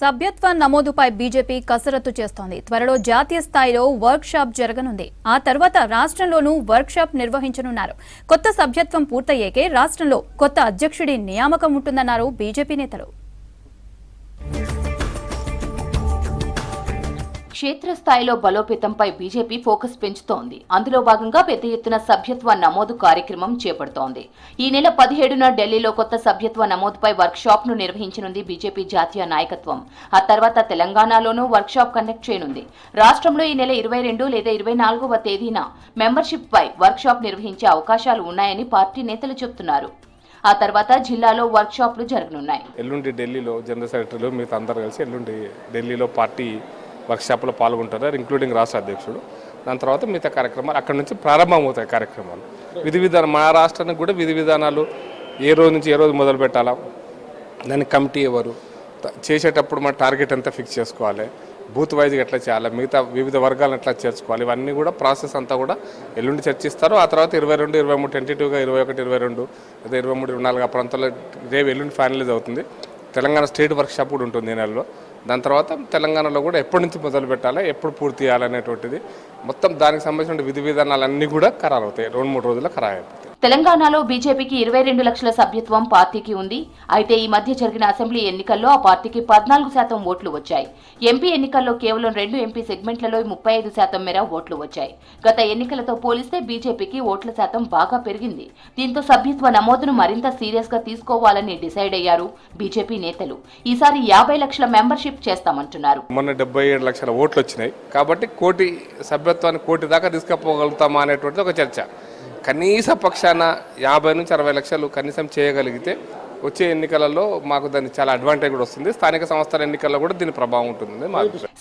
సభ్యత్వ నమోదుపై బీజేపీ కసరత్తు చేస్తోంది. త్వరలో జాతీయ స్థాయిలో వర్క్ షాప్ జరగనుంది. ఆ తర్వాత రాష్ట్రంలోనూ వర్క్ షాప్ నిర్వహించనున్నారు. కొత్త సభ్యత్వం పూర్తయ్యేకే రాష్ట్రంలో కొత్త అధ్యక్షుడి నియామకం ఉంటుందన్నారు బీజేపీ నేతలు. క్షేత్రస్థాయిలో బలోపేతంపై బీజేపీ ఫోకస్ పెంచుతోంది. అందులో భాగంగా పెద్ద ఎత్తున సభ్యత్వ నమోదు కార్యక్రమం చేపడుతోంది. ఈ నెల పదిహేడున ఢిల్లీలో కొత్త సభ్యత్వ నమోదుపై వర్క్షాప్ను నిర్వహించనుంది బీజేపీ జాతీయ నాయకత్వం. ఆ తర్వాత తెలంగాణలోనూ వర్క్షాప్ కండక్ట్ చేయనుంది. రాష్ట్రంలో ఈ నెల ఇరవై రెండు లేదా ఇరవై నాలుగవ తేదీన మెంబర్షిప్ పై వర్క్షాప్ నిర్వహించే అవకాశాలు ఉన్నాయని పార్టీ నేతలు చెబుతున్నారు. ఆ తర్వాత జిల్లాలో వర్క్షాప్లు జరగనున్నాయి. ఎల్లుండి ఢిల్లీలో జనరల్ సెక్రటరీలు మిగతా అందరు కలిసి ఎల్లుండి ఢిల్లీలో పార్టీ వర్క్షాప్లో పాల్గొంటారు ఇంక్లూడింగ్ రాష్ట్ర అధ్యక్షుడు. దాని తర్వాత మిగతా కార్యక్రమాలు అక్కడ నుంచి ప్రారంభమవుతాయి కార్యక్రమాలు. విధి విధానం మా రాష్ట్రానికి కూడా విధి విధానాలు ఏ రోజు నుంచి ఏ రోజు మొదలు పెట్టాలా? దానికి కమిటీ ఎవరు? చేసేటప్పుడు మన టార్గెట్ అంతా ఫిక్స్ చేసుకోవాలి? బూత్ వైజ్గా ఎట్లా చేయాలి? మిగతా వివిధ వర్గాలను ఎట్లా చేర్చుకోవాలి? ఇవన్నీ కూడా ప్రాసెస్ అంతా కూడా ఎల్లుండి చర్చిస్తారు. ఆ తర్వాత ఇరవై రెండు ఇరవై మూడు టెంటేటివ్గా ఇరవై ఒకటి ఇరవై రెండు లేదా ఇరవై మూడు ఇరవై నాలుగు ఆ ప్రాంతాల్లో రేపు ఎల్లుండి ఫైనలైజ్ అవుతుంది. తెలంగాణ స్టేట్ వర్క్షాప్ కూడా ఉంటుంది ఈ నెలలో. దాని తర్వాత తెలంగాణలో కూడా ఎప్పటి నుంచి మొదలు పెట్టాలి ఎప్పుడు పూర్తి చేయాలనేటువంటిది. మొత్తం దానికి సంబంధించిన విధి విధానాలన్నీ కూడా ఖరారు అవుతాయి రెండు మూడు రోజుల్లో ఖరారు అవుతాయి తెలంగాణలో బీజేపీకి ఇరవై రెండు లక్షల సభ్యత్వం పార్టీకి ఉంది. అయితే ఈ మధ్య జరిగిన అసెంబ్లీ ఎన్నికల్లో ఆ పార్టీకి పద్నాలుగు శాతం ఓట్లు వచ్చాయి. ఎంపీ ఎన్నికల్లో కేవలం రెండు ఎంపీ సెగ్మెంట్లలో ముప్పై ఐదు శాతం మేర ఓట్లు వచ్చాయి. గత ఎన్నికలతో పోలిస్తే బీజేపీకి ఓట్ల శాతం బాగా పెరిగింది. దీంతో సభ్యత్వ నమోదును మరింత సీరియస్గా తీసుకోవాలని డిసైడ్ అయ్యారు బీజేపీ నేతలు. ఈసారి యాభై లక్షల మెంబర్షిప్ చేస్తామంటున్నారు. మొన్న డెబ్బై ఏడు లక్షల ఓట్లు వచ్చినాయి. కాబట్టి కోటి సభ్యత్వాన్ని కోటి దాకా తీసుకుపోగలుగుతామా అనేటువంటిది ఒక చర్చ. కనీస పక్షాన యాభై నుంచి అరవై లక్షలు కనీసం చేయగలిగితే వచ్చే ఎన్నికలలో మాకు దాన్ని చాలా అడ్వాంటేజ్ కూడా వస్తుంది. స్థానిక సంస్థల ఎన్నికల్లో కూడా దీని ప్రభావం ఉంటుంది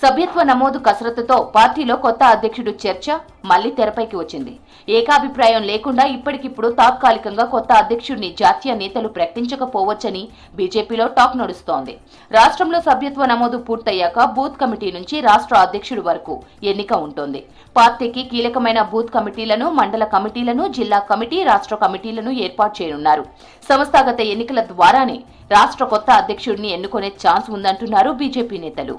సభ్యత్వ నమోదు కసరత్తుతో పార్టీలో కొత్త అధ్యక్షుడు చర్చ మళ్ళీ తెరపైకి వచ్చింది. ఏకాభిప్రాయం లేకుండా ఇప్పటికిప్పుడు తాత్కాలికంగా కొత్త అధ్యక్షుడిని జాతీయ నేతలు ప్రకటించకపోవచ్చని బీజేపీలో టాక్ నడుస్తోంది. రాష్ట్రంలో సభ్యత్వ నమోదు పూర్తయ్యాక బూత్ కమిటీ నుంచి రాష్ట్ర అధ్యక్షుడి వరకు ఎన్నిక ఉంటుంది. పార్టీకి కీలకమైన బూత్ కమిటీలను మండల కమిటీలను జిల్లా కమిటీ రాష్ట్ర కమిటీలను ఏర్పాటు చేయనున్నారు. సంస్థాగత ఎన్నికల ద్వారానే రాష్ట్ర కొత్త అధ్యక్షుడిని ఎన్నుకునే ఛాన్స్ ఉందంటున్నారు బీజేపీ నేతలు.